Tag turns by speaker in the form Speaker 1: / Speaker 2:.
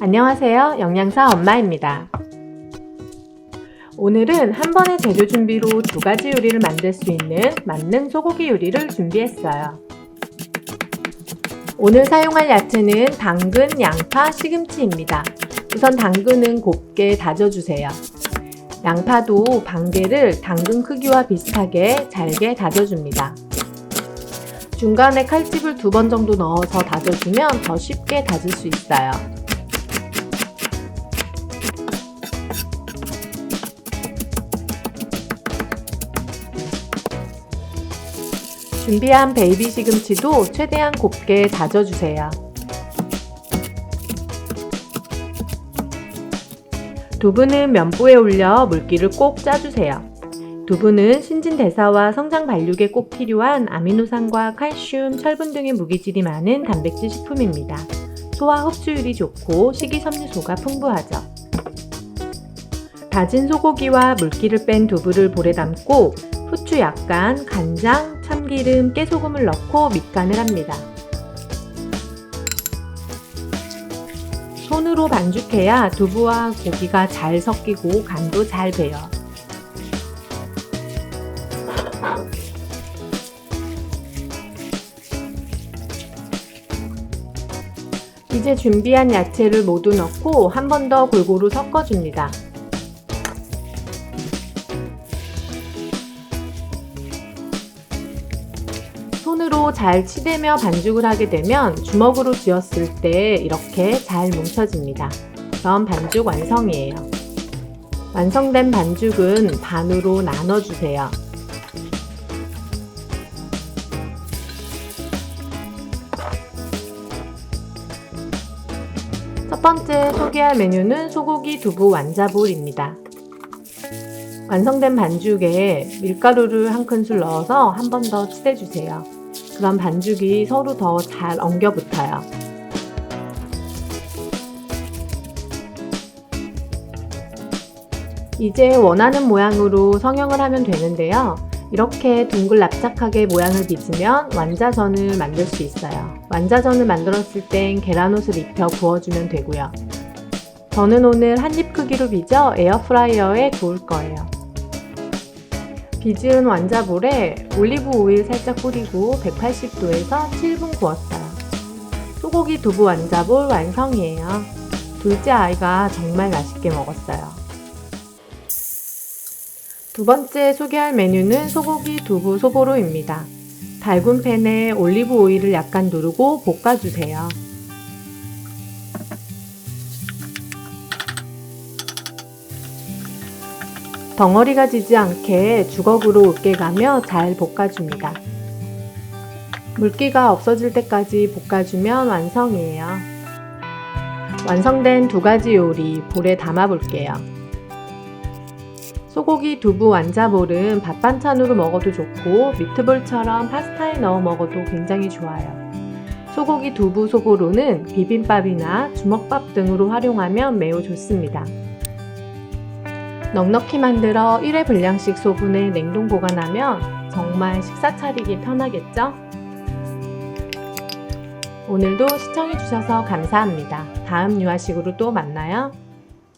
Speaker 1: 안녕하세요. 영양사 엄마입니다. 오늘은 한 번의 재료 준비로 두 가지 요리를 만들 수 있는 만능 소고기 요리를 준비했어요. 오늘 사용할 야채는 당근, 양파, 시금치입니다. 우선 당근은 곱게 다져주세요. 양파도 반개를 당근 크기와 비슷하게 잘게 다져줍니다. 중간에 칼집을 두 번 정도 넣어서 다져주면 더 쉽게 다질 수 있어요. 준비한 베이비 시금치도 최대한 곱게 다져주세요. 두부는 면보에 올려 물기를 꼭 짜주세요. 두부는 신진대사와 성장 발육에 꼭 필요한 아미노산과 칼슘, 철분 등의 무기질이 많은 단백질 식품입니다. 소화 흡수율이 좋고 식이섬유소가 풍부하죠. 다진 소고기와 물기를 뺀 두부를 볼에 담고 후추 약간, 간장, 참기름, 깨소금을 넣고 밑간을 합니다. 손으로 반죽해야 두부와 고기가 잘 섞이고 간도 잘 배요. 이제 준비한 야채를 모두 넣고 한 번 더 골고루 섞어줍니다. 손으로 잘 치대며 반죽을 하게 되면 주먹으로 쥐었을 때 이렇게 잘 뭉쳐집니다. 그럼 반죽 완성이에요. 완성된 반죽은 반으로 나눠주세요. 첫 번째 소개할 메뉴는 소고기 두부 완자볼입니다. 완성된 반죽에 밀가루를 한 큰술 넣어서 한 번 더 칠해주세요. 그럼 반죽이 서로 더 잘 엉겨 붙어요. 이제 원하는 모양으로 성형을 하면 되는데요. 이렇게 둥글 납작하게 모양을 빚으면 완자전을 만들 수 있어요. 완자전을 만들었을 땐 계란옷을 입혀 구워주면 되고요. 저는 오늘 한입 크기로 빚어 에어프라이어에 구울 거예요. 빚은 완자볼에 올리브 오일 살짝 뿌리고 180도에서 7분 구웠어요. 소고기 두부 완자볼 완성이에요. 둘째 아이가 정말 맛있게 먹었어요. 두 번째 소개할 메뉴는 소고기 두부 소보로입니다. 달군 팬에 올리브 오일을 약간 누르고 볶아주세요. 덩어리가 지지 않게 주걱으로 으깨가며 잘 볶아줍니다. 물기가 없어질 때까지 볶아주면 완성이에요. 완성된 두 가지 요리 볼에 담아 볼게요. 소고기 두부 완자볼은 밥 반찬으로 먹어도 좋고 미트볼처럼 파스타에 넣어 먹어도 굉장히 좋아요. 소고기 두부 소보로는 비빔밥이나 주먹밥 등으로 활용하면 매우 좋습니다. 넉넉히 만들어 1회 분량씩 소분해 냉동 보관하면 정말 식사 차리기 편하겠죠? 오늘도 시청해주셔서 감사합니다. 다음 유아식으로 또 만나요.